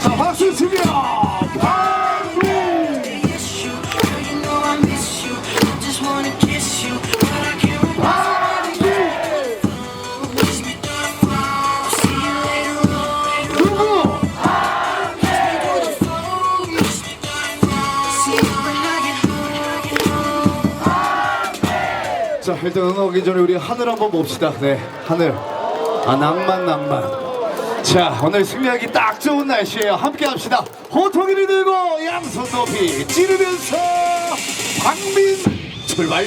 자, 박수! 누구? 자, 일단 응원하기 전에 우리 하늘 한번 봅시다. 네, 하늘. 아, 낭만, 낭만. 자, 오늘 승리하기 딱 좋은 날씨예요. 함께 합시다. 호통이를 들고 양손 높이 찌르면서 광민 출발.